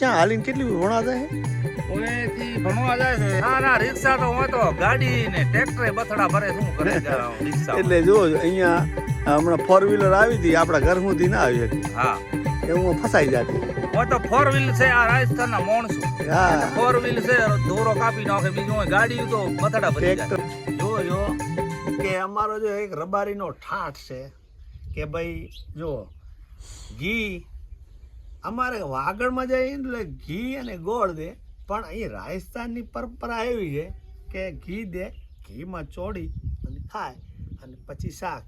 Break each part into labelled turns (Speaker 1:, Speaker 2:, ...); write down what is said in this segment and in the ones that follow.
Speaker 1: ક્યાં હાલીને કેટલી ભણવા જાય
Speaker 2: ભણવા જાય છે. ના ના રિક્ષા તો હોય તો ગાડી ને ટ્રેક્ટરે બથડા ભરે શું કરે
Speaker 1: એટલે જો અહીંયા હમણાં ફોર વ્હીલર આવી હતી આપણા ઘર સુધી ના આવી હતી.
Speaker 2: હા.
Speaker 1: એવું ફસાઈ જતી.
Speaker 2: હોય તો ફોર વ્હીલ છે આ રાજસ્થાન ના માણસો.
Speaker 1: હા.
Speaker 2: ફોર વ્હીલ છે દોરો કાપી નાખે બીજું હોય ગાડી તો બથડા ભરી જાય.
Speaker 1: ટ્રેક્ટર. જો જો કે અમારો જો એક રબારીનો ઠાઠ છે કે ભાઈ જો ઘી અમારે વાગડમાં જઈએ ને એટલે ઘી અને ગોળ દે. પણ અહીં રાજસ્થાનની પરંપરા એવી છે કે ઘી દે ઘીમાં ચોળી અને ખાય અને પછી શાક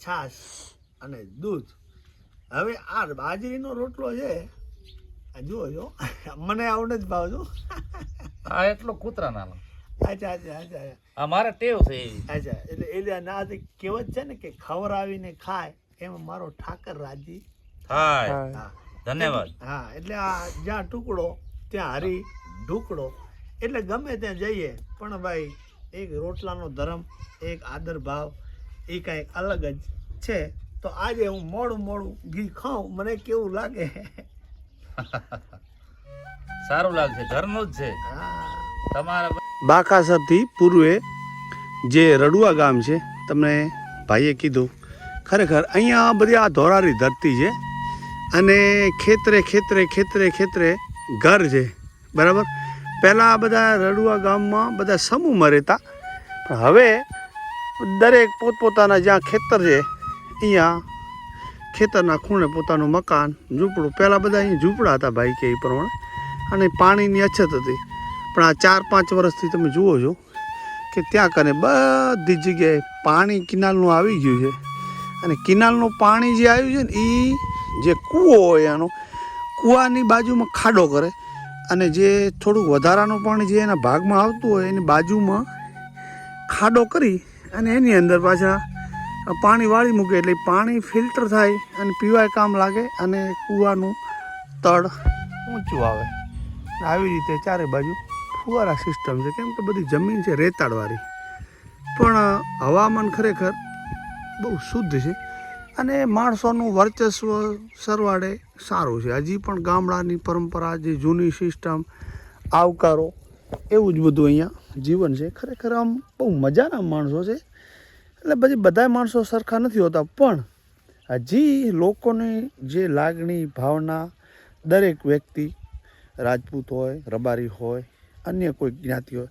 Speaker 1: છાશ અને દૂધ. હવે આ બાજરીનો રોટલો છે આ જુઓ જો મને આવડે જ ભાવજો
Speaker 2: હા એટલો કૂતરા નાનો.
Speaker 1: અચ્છા અચ્છા અચ્છા
Speaker 2: અમારે મારે ટેવ છે
Speaker 1: અચ્છા એટલે એટલે ના કહેવત છે ને કે ખવડાવીને ખાય એમાં મારો ઠાકર રાજી.
Speaker 2: થાય.
Speaker 1: હા.
Speaker 2: ધન્યવાદ.
Speaker 1: હા એટલે આ જ્યાં ટુકડો ત્યાં હરી ઢુકડો. એટલે ગમે ત્યાં જઈએ પણ ભાઈ એક રોટલાનો ધર્મ એક આદર ભાવ એ કાંઈક અલગ જ છે. તો આજે હું મોડું મોડું ઘી ખાઉં મને કેવું લાગે?
Speaker 2: સારું લાગશે ઘરનું જ છે.
Speaker 1: હા.
Speaker 2: તમારા
Speaker 1: બાકાસરથી પૂર્વે જે રડુઆ ગામ છે તમને ભાઈએ કીધું ખરેખર અહીંયા બધી આ ધોરારી ધરતી છે અને ખેતરે ખેતરે ખેતરે ખેતરે ઘર છે. બરાબર? પહેલાં બધા રડુઆ ગામમાં બધા સમૂહમાં રહેતા પણ હવે દરેક પોતપોતાના જ્યાં ખેતર છે, અહીંયા ખેતરના ખૂણે પોતાનું મકાન, ઝૂંપડું. પહેલાં બધા અહીં ઝૂંપડા હતા ભાઈ કે એ પ્રમાણે. અને પાણીની અછત હતી. પણ આ ચાર, પાંચ વર્ષથી તમે જુઓ છો કે ત્યાં કને બધી જગ્યાએ પાણી કિનાલનું આવી ગયું છે. અને કિનાલનું પાણી જે આવ્યું છે ને એ જે કૂવો હોય એનો કૂવાની બાજુમાં ખાડો કરે અને જે થોડુંક વધારાનું પાણી જે એના ભાગમાં આવતું હોય એની બાજુમાં ખાડો કરી અને એની અંદર પાછા પાણી વાળી મૂકે એટલે પાણી ફિલ્ટર થાય અને પીવાય કામ લાગે અને કૂવાનું તળ ઊંચું આવે. આવી રીતે ચારે બાજુ ફુવારા સિસ્ટમ છે. કેમ કે બધી જમીન છે રેતાળવાળી. પણ હવામાન ખરેખર બહુ શુદ્ધ છે. અને માણસોનું વર્ચસ્વ સરવાળે સારું છે. હજી પણ ગામડાની પરંપરા, જે જૂની સિસ્ટમ, આવકારો, એવું જ બધું અહીંયા જીવન છે. ખરેખર આમ બહુ મજાના માણસો છે. એટલે પછી બધા માણસો સરખા નથી હોતા. પણ હજી લોકોની જે લાગણી, ભાવના દરેક વ્યક્તિ રાજપૂત હોય, રબારી હોય, અન્ય કોઈ જ્ઞાતિ હોય,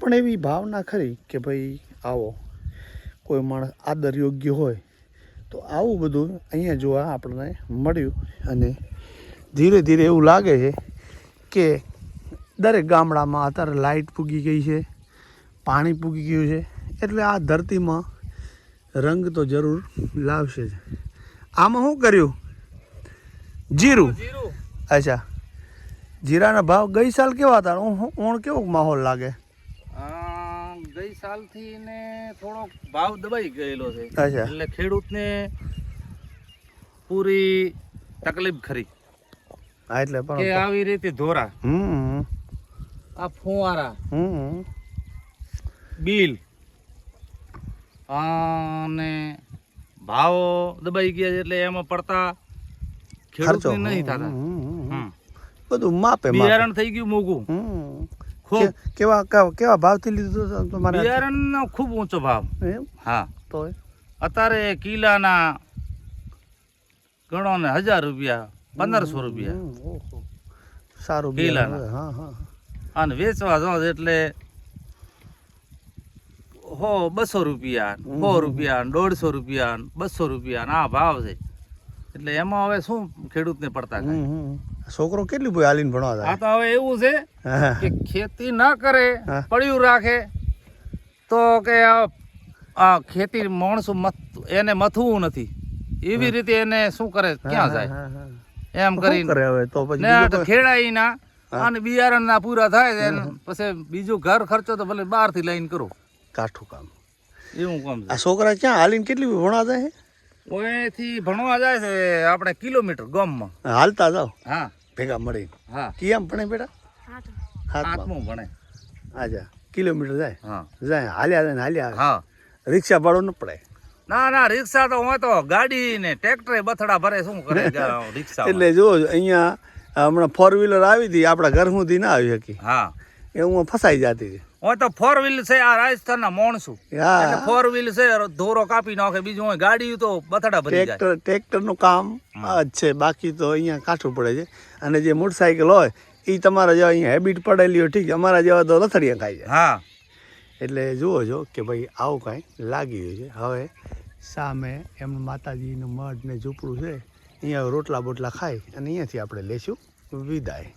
Speaker 1: પણ એવી ભાવના ખરી કે ભાઈ આવો, કોઈ માણસ આદર યોગ્ય હોય તો આવું બધું અહીંયા જોવા આપણને મળ્યું અને ધીરે ધીરે એવું લાગે છે કે દરેક ગામડામાં અત્યારે લાઇટ પૂગી ગઈ છે પાણી પૂગી ગયું છે એટલે આ ધરતીમાં રંગ તો જરૂર લાવશે જ. આમાં શું કર્યું? જીરું. અચ્છા. જીરાના ભાવ ગઈ સાલ કેવા હતા? ઊણ કેવો માહોલ લાગે?
Speaker 2: ગઈ સાલથી ને થોડોક ભાવ દબાઈ ગયેલો છે એટલે ખેડૂતને પૂરી તકલીફ ખરી
Speaker 1: એટલે
Speaker 2: કે આવી રીતે ધોરા આ ફુવારા બિલ અને ભાવો દબાઈ ગયા એટલે એમાં પડતા ખેડૂત નહીં થતા.
Speaker 1: બધું માપે
Speaker 2: બિયારણ થઈ ગયું મોંઘું
Speaker 1: કેવા કેવા ભાવથી લીધું તમારે
Speaker 2: બિયારણનો ખૂબ ઊંચો ભાવ. હા.
Speaker 1: તો
Speaker 2: અત્યારે કિલાના ગણો ને હજાર રૂપિયા પંદરસો રૂપિયા.
Speaker 1: સારું
Speaker 2: કિલાના.
Speaker 1: હા હા.
Speaker 2: અને વેચવા જો એટલે હો બસો રૂપિયા સો રૂપિયા દોઢસો રૂપિયા બસો રૂપિયા આ ભાવ છે. એટલે એમાં હવે શું ખેડૂતને પડતા
Speaker 1: હમ,
Speaker 2: થાય
Speaker 1: હમ. છોકરો કેટલી ભાઈ હાલીને ભણવા
Speaker 2: આ તો હવે એવું છે કે ખેતી ના કરે. પડ્યું રાખે તો કે આ આ ખેતી માણસો એને મથવું નથી. એવી રીતે એને શું કરે ક્યાં જાય. એમ
Speaker 1: કરી હવે? તો પછી
Speaker 2: ને. અને બિયારણ ના પૂરા થાય છે પછી બીજું ઘર ખર્ચો તો ભલે બહારથી લઈને કરો.
Speaker 1: કાઠું કામ.
Speaker 2: એવું કામ
Speaker 1: આ છોકરા ક્યાં હાલીને કેટલી ભણવા જાય
Speaker 2: ઓયથી ભણવા જાય છે આપણે કિલોમીટર ગામમાં.
Speaker 1: હાલતા જાવ
Speaker 2: હા.
Speaker 1: ભેગા મળી
Speaker 2: હા.
Speaker 1: કેમ ભણે બેટા? હાથમાં.
Speaker 2: ભણે.
Speaker 1: આજા કિલોમીટર જાય.
Speaker 2: હા.
Speaker 1: જાય હાલ્યા જાય હાલ્યા
Speaker 2: હા.
Speaker 1: રિક્ષા ભાડો ન પડે.
Speaker 2: ના ના રિક્ષા તો હોય તો ગાડી ને ટ્રેક્ટરે બથડા ભરે શું કરે રિક્ષા
Speaker 1: એટલે જો અહીંયા હમણાં ફોર વ્હીલર આવી હતી આપણા ઘર સુધી ના આવી શકી.
Speaker 2: હા.
Speaker 1: એ હું ફસાઈ જતી હતી.
Speaker 2: હવે તો ફોર વ્હીલ છે આ રાજસ્થાનના માણસું
Speaker 1: હા.
Speaker 2: એટલે ફોર વ્હીલ છે ધોરો કાપી નાખે બીજું હોય ગાડી તો બથડા ભરી જાય.
Speaker 1: ટ્રેક્ટર ટ્રેક્ટરનું કામ આ જ છે બાકી તો અહીંયા કાઠું પડે છે. અને જે મોટરસાઇકલ હોય એ તમારા જેવા અહીંયા હેબિટ પડેલી હોય ઠીક અમારા જેવા તો લથડિયા ખાઈ જાય.
Speaker 2: હા.
Speaker 1: એટલે જુઓ છો કે ભાઈ આવું કાંઈ લાગી ગયું છે. હવે સામે એમનું માતાજીનું મઢ ને ઝૂંપડું છે અહીંયા રોટલા બોટલા ખાઈ અને અહીંયાથી આપણે લેશું વિદાય.